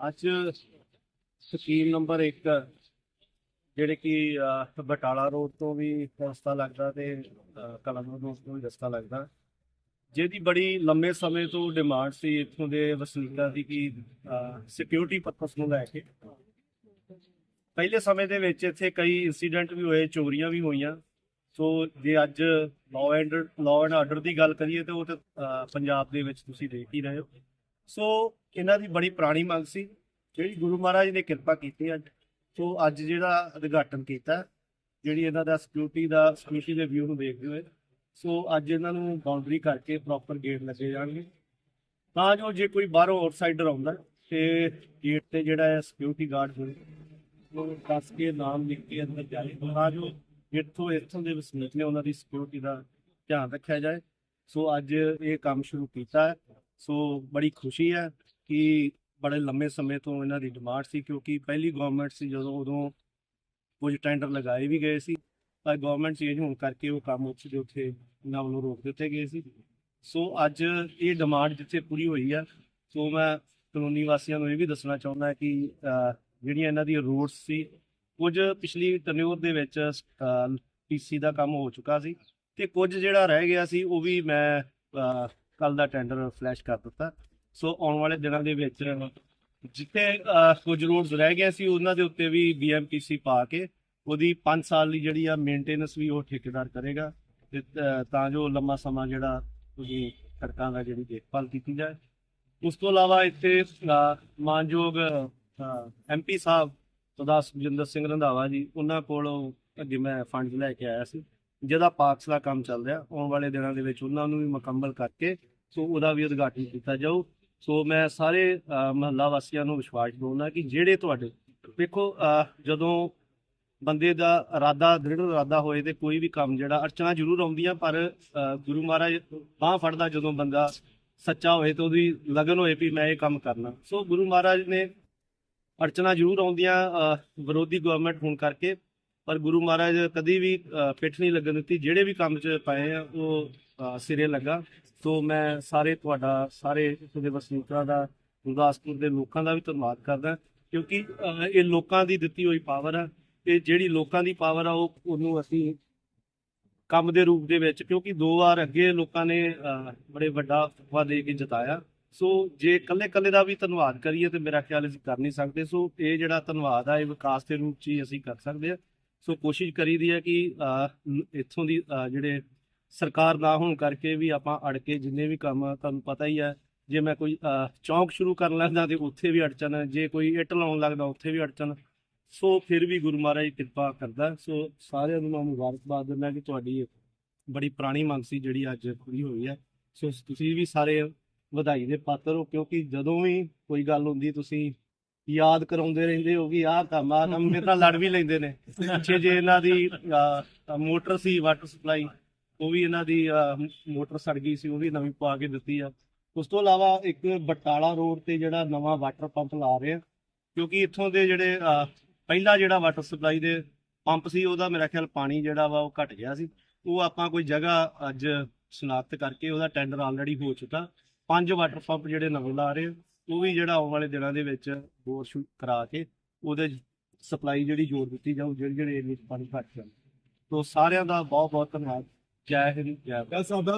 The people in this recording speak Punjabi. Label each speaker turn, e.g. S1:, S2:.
S1: ਅੱਜ ਸਕੀਮ ਨੰਬਰ 1 ਜਿਹੜੇ ਕਿ ਬਟਾਲਾ ਰੋਡ ਤੋਂ ਵੀ ਰਸਤਾ ਲੱਗਦਾ ਤੇ ਅਹ, ਕਲਮ ਰੋਡ ਤੋਂ ਵੀ ਰਸਤਾ ਲੱਗਦਾ। ਜਿਹਦੀ ਬੜੀ ਲੰਮੇ ਸਮੇਂ ਤੋਂ ਡਿਮਾਂਡ ਸੀ ਇੱਥੋਂ ਦੇ ਵਸਨੀਕਾਂ ਦੀ ਕਿ ਸਿਕਿਉਰਿਟੀ ਪਰਪਸ ਨੂੰ ਲੈ ਕੇ। ਪਹਿਲੇ ਸਮੇਂ ਦੇ ਵਿੱਚ ਇੱਥੇ ਕਈ ਇਨਸੀਡੈਂਟ ਵੀ ਹੋਏ ਚੋਰੀਆਂ ਵੀ ਹੋਈਆਂ। ਸੋ ਜੇ ਅੱਜ law and law and order ਦੀ ਗੱਲ ਕਰੀਏ ਤੇ ਉਹ ਤੇ ਪੰਜਾਬ ਦੇ ਵਿੱਚ ਤੁਸੀਂ ਦੇਖ ਹੀ ਰਹੇ ਹੋ। ਸੋ ਇਹਨਾਂ ਦੀ ਬੜੀ ਪੁਰਾਣੀ ਮੰਗ ਸੀ, ਜਿਹੜੀ ਗੁਰੂ ਮਹਾਰਾਜ ਨੇ ਕਿਰਪਾ ਕੀਤੀ ਅੱਜ। ਸੋ ਅੱਜ ਜਿਹੜਾ ਉਦਘਾਟਨ ਕੀਤਾ, ਜਿਹੜੀ ਇਹਨਾਂ ਦਾ ਸਿਕਿਉਰਿਟੀ ਦਾ ਸਿਕਿਉਰਿਟੀ ਦੇ ਵਿਊ ਨੂੰ ਦੇਖਦੇ ਹੋਏ, ਸੋ ਅੱਜ ਇਹਨਾਂ ਨੂੰ ਬਾਉਂਡਰੀ ਕਰਕੇ ਪ੍ਰੋਪਰ ਗੇਟ ਲੱਗੇ ਜਾਣਗੇ। ਤਾਂ ਜੋ ਜੇ ਕੋਈ ਬਾਹਰੋਂ ਆਊਟਸਾਈਡਰ ਆਉਂਦਾ, ਤੇ ਗੇਟ ਤੇ ਜਿਹੜਾ ਹੈ ਸਿਕਿਉਰਿਟੀ ਗਾਰਡ ਹੋਵੇ ਉਹ ਦੱਸ ਕੇ ਨਾਮ ਲਿਖ ਕੇ ਅੰਦਰ ਜਾਏ, ਤਾਂ ਜੋ ਇੱਥੋਂ ਇੱਥੋਂ ਦੇ ਵਸਨੀਕ ਨੇ ਉਹਨਾਂ ਦੀ ਸਿਕਿਉਰਿਟੀ ਦਾ ਧਿਆਨ ਰੱਖਿਆ ਜਾਏ। ਸੋ ਅੱਜ ਇਹ ਕੰਮ ਸ਼ੁਰੂ ਕੀਤਾ ਹੈ। ਸੋ ਬੜੀ ਖੁਸ਼ੀ ਹੈ ਕਿ ਬੜੇ ਲੰਮੇ ਸਮੇਂ ਤੋਂ ਇਹਨਾਂ ਦੀ ਡਿਮਾਂਡ ਸੀ, ਕਿਉਂਕਿ ਪਹਿਲੀ ਗਵਰਨਮੈਂਟ ਸੀ ਜਦੋਂ, ਉਦੋਂ ਕੁਝ ਟੈਂਡਰ ਲਗਾਏ ਵੀ ਗਏ ਸੀ। ਪਰ ਗਵਰਨਮੈਂਟ ਚੇਂਜ ਹੋਣ ਕਰਕੇ ਉਹ ਕੰਮ ਉੱਥੇ ਦੇ ਉੱਥੇ ਇਹਨਾਂ ਵੱਲੋਂ ਰੋਕ ਦਿੱਤੇ ਗਏ ਸੀ। ਸੋ ਅੱਜ ਇਹ ਡਿਮਾਂਡ ਜਿੱਥੇ ਪੂਰੀ ਹੋਈ ਆ, ਸੋ ਮੈਂ ਕਲੋਨੀ ਵਾਸੀਆਂ ਨੂੰ ਇਹ ਵੀ ਦੱਸਣਾ ਚਾਹੁੰਦਾ ਕਿ ਜਿਹੜੀਆਂ ਇਹਨਾਂ ਦੀਆਂ ਰੋਡਸ ਸੀ, ਕੁਝ ਪਿਛਲੀ ਟਨਿਓਰ ਦੇ ਵਿੱਚ ਪੀਸੀ ਦਾ ਕੰਮ ਹੋ ਚੁੱਕਾ ਸੀ ਤੇ ਕੁਝ ਜਿਹੜਾ ਰਹਿ ਗਿਆ ਸੀ, ਉਹ ਵੀ ਮੈਂ ਕੱਲ ਦਾ ਟੈਂਡਰ ਫਲੈਸ਼ ਕਰ ਦਿੱਤਾ। ਸੋ ਆਉਣ ਵਾਲੇ ਦਿਨਾਂ ਦੇ ਵਿੱਚ ਜਿੱਥੇ ਅਹ, ਕੁਝ ਰੋਡਸ ਰਹਿ ਗਏ ਸੀ ਉਹਨਾਂ ਦੇ ਉੱਤੇ ਵੀ ਬੀਐਮਪੀਸੀ ਪਾ ਕੇ ਉਹਦੀ 5 ਸਾਲ ਦੀ ਜਿਹੜੀ ਆ ਮੇਨਟੇਨੈਂਸ ਵੀ ਉਹ ਠੇਕੇਦਾਰ ਕਰੇਗਾ ਤੇ ਤਾਂ ਜੋ ਲੰਮਾ ਸਮਾਂ ਜਿਹੜਾ ਤੁਸੀਂ ਸੜਕਾਂ ਦਾ ਜਿਹੜੀ ਦੇਖਭਾਲ ਕੀਤੀ ਜਾਏ। ਉਸ ਤੋਂ ਇਲਾਵਾ ਇੱਥੇ ਅਹ, ਮਾਨਯੋਗ ਐਮਪੀ ਸਾਹਿਬ ਸਰਦਾਰ ਸੁਖਜਿੰਦਰ ਸਿੰਘ ਰੰਧਾਵਾ ਜੀ ਉਹਨਾਂ ਕੋਲੋਂ ਅੱਗੇ ਮੈਂ ਫੰਡ ਲੈ ਕੇ ਆਇਆ ਸੀ ਜਿਹਦਾ ਪਾਰਕਸ ਦਾ ਕੰਮ ਚੱਲ ਰਿਹਾ। ਆਉਣ ਵਾਲੇ ਦਿਨਾਂ ਦੇ ਵਿੱਚ ਉਹਨਾਂ ਨੂੰ ਵੀ ਮੁਕੰਮਲ ਕਰਕੇ ਸੋ ਉਹਦਾ ਵੀ ਉਦਘਾਟਨ ਕੀਤਾ ਜਾਊ। ਸੋ ਮੈਂ ਸਾਰੇ ਮਹੱਲਾ ਵਾਸੀਆਂ ਨੂੰ ਵਿਸ਼ਵਾਸ ਦਿਵਾਉਣਾ ਕਿ ਜਿਹੜੇ ਤੁਹਾਡੇ, ਵੇਖੋ ਜਦੋਂ ਬੰਦੇ ਦਾ ਇਰਾਦਾ, ਦ੍ਰਿੜ ਇਰਾਦਾ ਹੋਏ ਤੇ ਕੋਈ ਵੀ ਕੰਮ ਜਿਹੜਾ ਅੜਚਣਾ ਜ਼ਰੂਰ ਆਉਂਦੀਆਂ, ਪਰ ਗੁਰੂ ਮਹਾਰਾਜ ਬਾਹ ਫੜਦਾ ਜਦੋਂ ਬੰਦਾ ਸੱਚਾ ਹੋਏ ਤੇ ਉਹਦੀ ਲਗਨ ਹੋਏ ਵੀ ਮੈਂ ਇਹ ਕੰਮ ਕਰਨਾ। ਸੋ ਗੁਰੂ ਮਹਾਰਾਜ ਨੇ ਅੜਚਣਾ ਜ਼ਰੂਰ ਆਉਂਦੀਆਂ ਵਿਰੋਧੀ ਗਵਰਨਮੈਂਟ ਹੋਣ ਕਰਕੇ, ਪਰ ਗੁਰੂ ਮਹਾਰਾਜ ਕਦੀ ਵੀ ਪਿੱਠ ਨਹੀਂ ਲੱਗਣ ਦਿੱਤੀ। ਜਿਹੜੇ ਵੀ ਕੰਮ 'ਚ ਪਏ ਆ, ਉਹ ਸਿਰੇ ਲੱਗਾ। ਸੋ ਮੈਂ ਸਾਰੇ ਤੁਹਾਡਾ, ਸਾਰੇ ਇੱਥੇ ਦੇ ਵਸਨੀਕਾਂ ਦਾ, ਗੁਰਦਾਸਪੁਰ ਦੇ ਲੋਕਾਂ ਦਾ ਵੀ ਧੰਨਵਾਦ ਕਰਦਾ ਕਿਉਂਕਿ ਇਹ ਲੋਕਾਂ ਦੀ ਦਿੱਤੀ ਹੋਈ ਪਾਵਰ ਆ। ਤੇ ਜਿਹੜੀ ਲੋਕਾਂ ਦੀ ਪਾਵਰ ਆ, ਉਹ, ਉਹਨੂੰ ਅਸੀਂ ਕੰਮ ਦੇ ਰੂਪ ਦੇ ਵਿੱਚ, ਕਿਉਂਕਿ ਦੋ ਵਾਰ ਅੱਗੇ ਲੋਕਾਂ ਨੇ ਬੜੇ ਵੱਡਾ ਫਤਵਾ ਦੇ ਕੇ ਜਿਤਾਇਆ। ਸੋ ਜੇ ਕੱਲੇ ਕੱਲੇ ਦਾ ਵੀ ਧੰਨਵਾਦ ਕਰੀਏ, ਤੇ ਮੇਰਾ ਖਿਆਲ ਅਸੀਂ ਕਰ ਨਹੀਂ ਸਕਦੇ। ਸੋ ਇਹ ਜਿਹੜਾ ਧੰਨਵਾਦ ਆ, ਇਹ ਵਿਕਾਸ ਦੇ ਰੂਪ 'ਚ ਹੀ ਅਸੀਂ ਕਰ ਸਕਦੇ ਆ ਸੋ ਕੋਸ਼ਿਸ਼ ਕਰੀਦੀ ਹੈ ਕਿ ਇੱਥੋਂ ਦੀ ਜਿਹੜੇ ਸਰਕਾਰ ਨਾ ਹੋਣ ਕਰਕੇ ਵੀ ਆਪਾਂ ਅੜ ਕੇ ਜਿੰਨੇ ਵੀ ਕੰਮ ਤੁਹਾਨੂੰ ਪਤਾ ਹੀ ਹੈ, ਜੇ ਮੈਂ ਕੋਈ ਚੌਂਕ ਸ਼ੁਰੂ ਕਰਨ ਲੱਗਦਾ ਤੇ ਉੱਥੇ ਵੀ ਅੜਚਨ ਜੇ ਕੋਈ ਇੱਟ ਲਾਉਣ ਲੱਗਦਾ ਉੱਥੇ ਵੀ ਅੜਚਨ ਸੋ ਫਿਰ ਵੀ ਗੁਰੂ ਮਹਾਰਾਜ ਕਿਰਪਾ ਕਰਦਾ। ਸੋ ਸਾਰਿਆਂ ਨੂੰ ਮੈਂ ਮੁਬਾਰਕਬਾਦ ਦਿੰਦਾ ਕਿ ਤੁਹਾਡੀ ਬੜੀ ਪੁਰਾਣੀ ਮੰਗ ਸੀ ਜਿਹੜੀ ਅੱਜ ਪੂਰੀ ਹੋਈ ਹੈ। ਸੋ ਤੁਸੀਂ ਵੀ ਸਾਰੇ ਵਧਾਈ ਦੇ ਪਾਤਰ ਹੋ, ਕਿਉਂਕਿ ਜਦੋਂ ਵੀ ਕੋਈ ਗੱਲ ਹੁੰਦੀ ਤੁਸੀਂ ਯਾਦ ਕਰਾਉਂਦੇ ਰਹਿੰਦੇ ਹੋ ਕਿ ਆਹ ਕੰਮ ਆ ਕੰਮ, ਮੇਰੇ ਨਾਲ ਲੜ ਵੀ ਲੈਂਦੇ ਨੇ। ਪਿੱਛੇ ਜੇ ਇਹਨਾਂ ਦੀ ਮੋਟਰ ਸੀ, ਵਾਟਰ ਸਪਲਾਈ ਉਹ ਵੀ ਇਹਨਾਂ ਦੀ ਮੋਟਰ ਸੜ ਗਈ ਸੀ ਉਹ ਵੀ ਨਵੀਂ ਪਾ ਕੇ ਦਿੱਤੀ ਆ। ਉਸ ਤੋਂ ਇਲਾਵਾ ਇੱਕ ਬਟਾਲਾ ਰੋਡ ਤੇ ਜਿਹੜਾ ਨਵਾਂ ਵਾਟਰ ਪੰਪ ਲਾ ਰਹੇ ਆ ਕਿਉਂਕਿ ਇੱਥੋਂ ਦੇ ਜਿਹੜੇ ਪਹਿਲਾ ਜਿਹੜਾ ਵਾਟਰ ਸਪਲਾਈ ਦੇ ਪੰਪ ਸੀ ਉਹਦਾ ਮੇਰਾ ਖਿਆਲ ਪਾਣੀ ਜਿਹੜਾ ਵਾ ਉਹ ਘਟ ਗਿਆ ਸੀ। ਉਹ ਆਪਾਂ ਕੋਈ ਜਗ੍ਹਾ ਅੱਜ ਸਨਾਖਤ ਕਰਕੇ ਉਹਦਾ ਟੈਂਡਰ ਆਲਰੇਡੀ ਹੋ ਚੁੱਕਾ। ਪੰਜ ਵਾਟਰ ਪੰਪ ਜਿਹੜੇ ਨਵੇਂ ਲਾ ਰਹੇ ਆ, ਉਹ ਵੀ ਜਿਹੜਾ ਆਉਣ ਵਾਲੇ ਦਿਨਾਂ ਦੇ ਵਿੱਚ ਬੋਰ ਸ਼ੁਰੂ ਕਰਾ ਕੇ ਉਹਦੇ ਸਪਲਾਈ ਜਿਹੜੀ ਜੋੜ ਦਿੱਤੀ ਜਾਊ ਜਿਹੜੇ ਜਿਹੜੇ ਏਰੀਏ 'ਚ ਪਾਣੀ ਘੱਟ ਜਾਂਦਾ ਤੋਂ ਸਾਰਿਆਂ ਦਾ ਬਹੁਤ ਬਹੁਤ ਧੰਨਵਾਦ। ਜੈ ਹਿੰਦ ਜੈ ਭਾਰਤ।